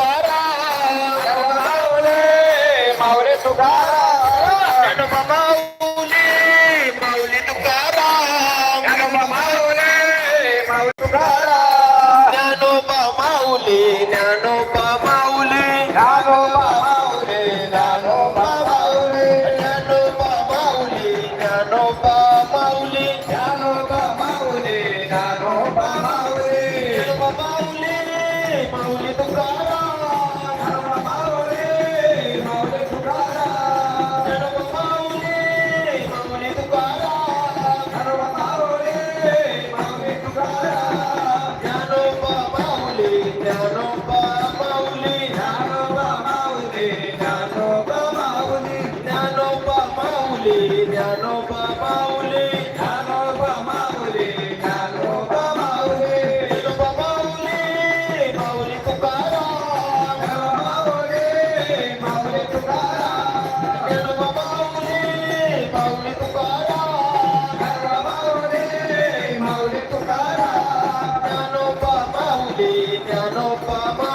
तुकारा मावरे तुकारा माऊली माऊली तुकारा मावले माऊली तुकारा ज्ञानोबा माऊली ज्ञानोबा माऊली ज्ञानोबा माऊले ज्ञानोबा माऊले ज्ञानोबा माऊली ज्ञानोबा माऊली ज्ञानोबा माऊले ज्ञानोबा माऊले माऊली माऊली Tukaram Baba.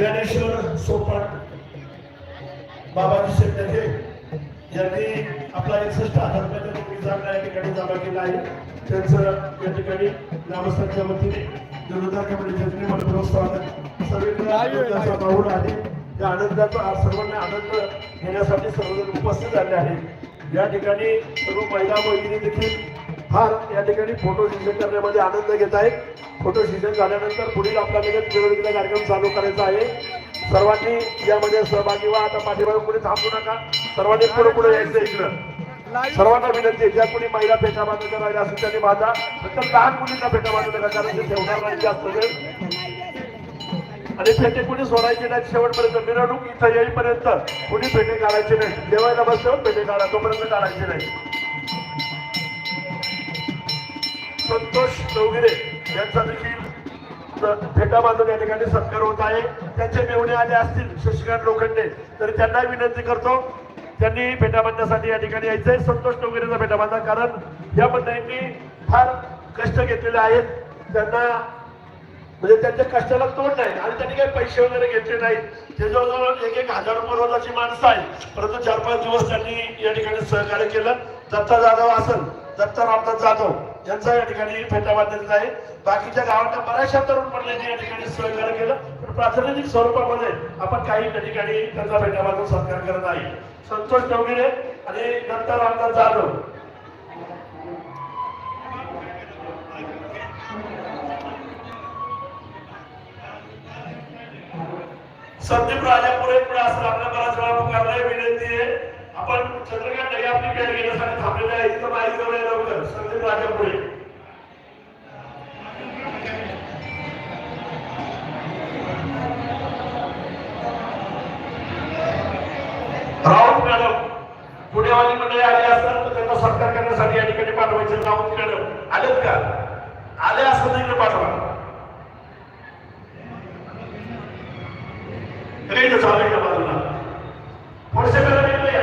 Dnyaneshwar सोपाट बाबाजी शेट्टे यांनी आपला एकसष्ट हजार रुपयाचा या ठिकाणी जमा केला आहे. त्यांचं या ठिकाणी ग्रामस्थांच्या वतीने जोरदार कमिटीच्या मनपूर्वक स्वागत. आहे? त्या आनंदाचा सर्वांना आनंद घेण्यासाठी सर्वजण उपस्थित झाले आहेत. या ठिकाणी सर्व महिला भगिनी देखील फार या ठिकाणी फोटो करण्यामध्ये आनंद घेत आहेत. फोटो सेशन झाल्यानंतर पुढील आपला लगेच निवडणुकीचा कार्यक्रम चालू करायचा आहे. सर्वांनी यामध्ये सहभागी व्हा. आता पाठीमागे पुढे थांबू नका. सर्वांनी पुढे पुढे यायचं इकडं. सर्वांना विनंती आहे ज्या कोणी महिला पेटा बांधायच्या राहिल्या असेल त्यांनी माझा फक्त लहान मुलींना पेटा बांधू नका कारण ते ठेवणार नाही जास्त वेळ. आणि फेटे कुणी सोडायचे नाही शेवटपर्यंत. मिरवणूक इथं येईपर्यंत कुणी फेटे काढायचे नाही देवायला बसल्यावर फेटे काढा तोपर्यंत काढायचे नाही संतोष चौगिरे यांचा देखील फेटा बांधून या ठिकाणी सत्कार होत आहे. त्यांचे मेवणे आले असतील शशिकांत लोखंडे. तर त्यांना विनंती करतो त्यांनी भेटा बांधण्यासाठी या ठिकाणी यायचंय. संतोष टोगरेचा भेटा बांधा कारण या मंडळींनी फार कष्ट घेतलेले आहेत. त्यांना म्हणजे त्यांच्या कष्टाला तोड नाही आणि त्यांनी काही पैसे वगैरे घेतले नाहीत. ते जवळजवळ एक एक हजार रुपये रोजाची माणसं आहेत. परंतु चार पाच दिवस त्यांनी या ठिकाणी सहकार्य केलं. दत्ता जाधव असेल दत्ता रामदास जाधव. यांचा या ठिकाणी फेटावा बांधलेला आहे. बाकीच्या गावांना बऱ्याचशा तरुण मंडळींनी या ठिकाणी सहकार्य केलं. पण प्रातिनिधिक स्वरूपामध्ये आपण काही त्या ठिकाणी त्यांचा फेटावाचा सत्कार करत आहे. संतोष चौगिरे आणि नंतर रामदास जाधव. संदीप राजापुरे पुढे असं आपल्या बराच वेळा पुकारलंय विनंती आहे. आपण चंद्रकांत दर्या आपली भेट घेण्यासाठी थांबलेलं आहे. तिथं माहिती जवळ या लवकर संदीप राजा पुढे राऊत मॅडम पुणेवाली मंडळी आली असतात तर त्यांना सत्कार करण्यासाठी या ठिकाणी पाठवायचे राऊत मॅडम आलेत का? आले असतात तर इकडे पाठवा. रेड चालू आहे बाजूला पुढच्या वेळेला निघूया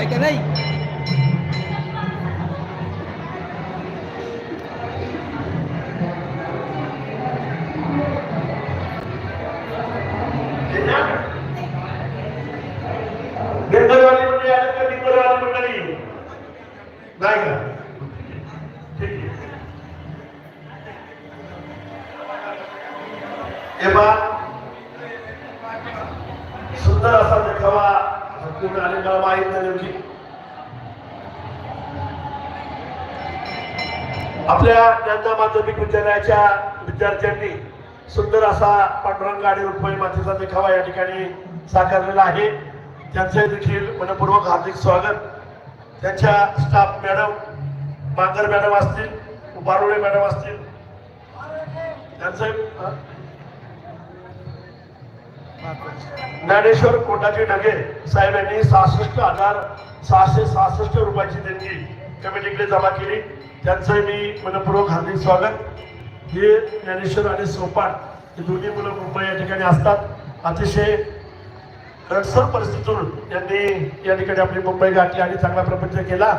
काय राव आहे का नाही दिंडरवाली मंडळी आली का दिंडरवाली मंडळी नाही का ठीक आहे हे पहा सुंदर असा देखावा हक्कून आलेला माहीत नाही नेमकी आपल्या ज्ञानदा माध्यमिक विद्यालयाच्या विद्यार्थ्यांनी सुंदर असा पांडुरंग गाडी रुक्मिणी मातेचा देखावा या ठिकाणी साकारलेला आहे. त्यांचे देखील मनपूर्वक हार्दिक स्वागत. त्यांच्या स्टाफ मॅडम मांगर मॅडम असतील बारोळे मॅडम असतील. त्यांचे ज्ञानेश्वर कोटाजी ढगे साहेब यांनी सहासष्ट हजार सहाशे सहासष्ट रुपयाची देणगी कमिटीकडे जमा केली. त्यांचं मी मनपूर्वक हार्दिक स्वागत. हे ज्ञानेश्वर आणि सोपान हे दोन्ही मुलं मुंबई या ठिकाणी असतात. अतिशय रणसर परिस्थितीतून त्यांनी या ठिकाणी आपली मुंबई गाठली आणि चांगला प्रपंच केला.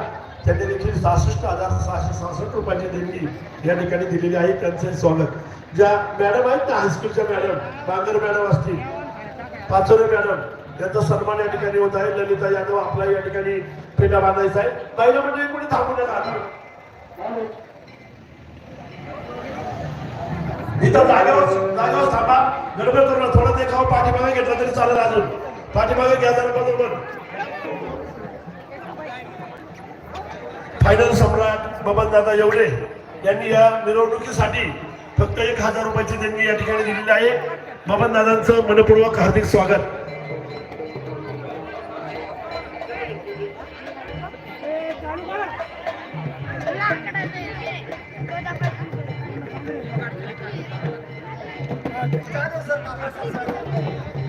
त्यांनी देखील सहासष्ट हजार सहाशे सहासष्ट रुपयाची देणगी या ठिकाणी दिलेली आहे. त्यांचे स्वागत. ज्या मॅडम आहेत ना हायस्कूलच्या मॅडम बांगर मॅडम असतील पाचोरे मॅडम यांचा सन्मान या ठिकाणी होत आहे. ललिता यादव आपला या ठिकाणी पेटा बांधायचा आहे. पहिलं म्हणजे कोणी थांबू नका. इथं जागेवर जागेवर थांबा. गडबड करू नका. थोडं देखाव. पाठीमागे घेतला तरी चालेल अजून. पाठीमागे घ्या जरा बरोबर. फायनल सम्राट बबन दादा एवढे यांनी या मिरवणुकीसाठी फक्त एक हजार रुपयाची देणगी या ठिकाणी दिलेली आहे. बबन दादांचं मनपूर्वक हार्दिक स्वागत.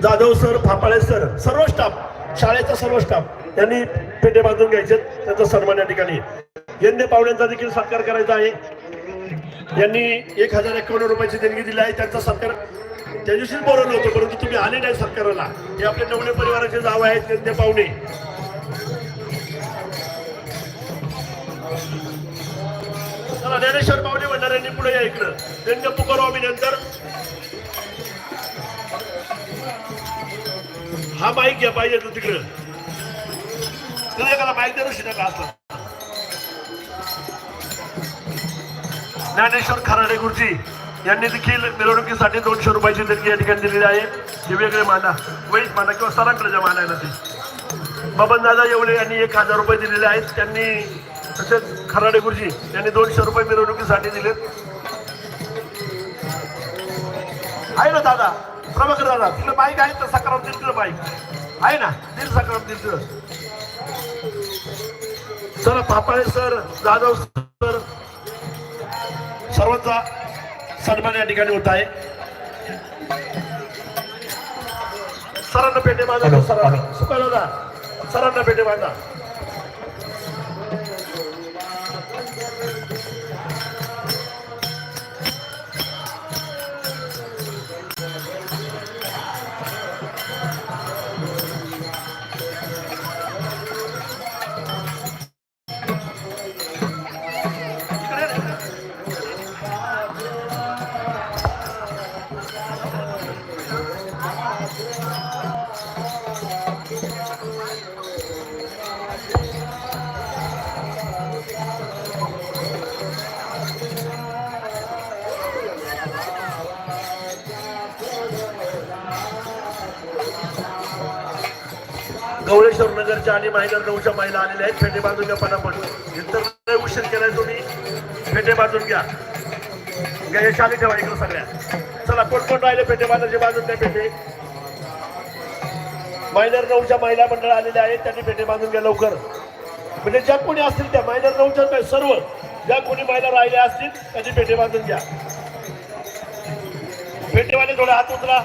जाधव सर फापाळे सर सर्व स्टाफ शाळेचा सर्व स्टाफ यांनी पेटे बांधून घ्यायचे त्यांचा सन्मान या ठिकाणी. यंदे पाहुण्यांचा देखील सत्कार करायचा आहे. यांनी एक हजार एकावन्न रुपयाची देणगी दिली आहे त्यांचा सत्कार त्या दिवशीच बोलवलं होतं परंतु तुम्ही आले नाही सत्काराला. हे आपले नवले परिवाराचे जाव आहेत यंदे पाहुणे. ज्ञानेश्वर पाहुणे भंडाऱ्यांनी पुढे या इकडं. त्यांनी पुकारू आम्ही नंतर हा बाईक घ्या पाहिजे तू तिकडं. तुला एखादा देऊ शिना का असला ज्ञानेश्वर खराडे गुरुजी यांनी देखील मिरवणुकीसाठी दोनशे रुपयाची देणगी या ठिकाणी दिलेली आहे. हे वेगळे माना वैज माना किंवा सरांकडे ज्या मानायला ते. बबन दादा येवले यांनी एक हजार रुपये दिलेले आहेत. त्यांनी तसेच खराडे गुरुजी यांनी दोनशे रुपये मिरवणुकीसाठी दिलेत. आहे ना दादा? प्रभाकर दादा तिला बाईक आहे तर सकाराम तिला बाईक. आहे ना? दिल सकाराम तिला sir Papale sir Jadhav sir सर्वांचा सन्मान या ठिकाणी होत आहे. सरांना पेटे माझा सरांना. सुका दादा सरांना पेटे माझा गवळेश्वर नगरच्या आणि मायनर नऊच्या महिला आलेल्या आहेत. फेटे बाजून घ्या पटापट. इतर लय उशीर केलाय तुम्ही. फेटे बाजून घ्या. घ्या हे शाली ठेवा इकडं सगळ्या. चला कोण कोण राहिले? फेटे बांधायचे बाजून त्या फेटे. मायनर नऊच्या महिला मंडळ आलेल्या आहेत त्यांनी पेटे बांधून घ्या लवकर. म्हणजे ज्या कोणी असतील त्या मायनर नऊच्या काय सर्व ज्या कोणी महिला राहिल्या असतील त्यांची पेटे बांधून घ्या. पेटेवाले थोडे हात उतरा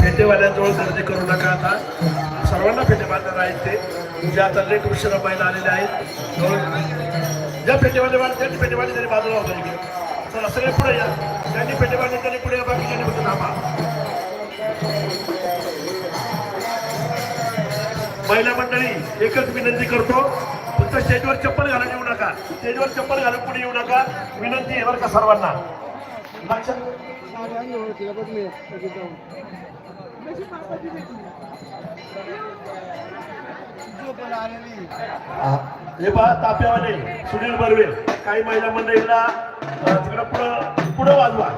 भेटेवाल्याजवळ गर्दी करू नका आता. सर्वांना फेटे आहेत ते म्हणजे आता लेट उशिरा महिला आलेले आहेत. ज्या फेटेवाले बांध त्यांनी फेटेवाले त्यांनी बाजूला होता इकडे. चला सगळे पुढे या. त्यांनी फेटे त्यांनी पुढे या बाकीच्यांनी थांबा. महिला मंडळी एकच विनंती करतो. फक्त स्टेजवर चप्पल घालून येऊ नका. स्टेजवर चप्पल घालून पुढे येऊ नका. विनंती आहे बरं का सर्वांना. लक्षात हे. पहा ताप्यावाले सुनील बर्वे काही महिला मंडळीला तिकडं पुढं पुढं वाजवा.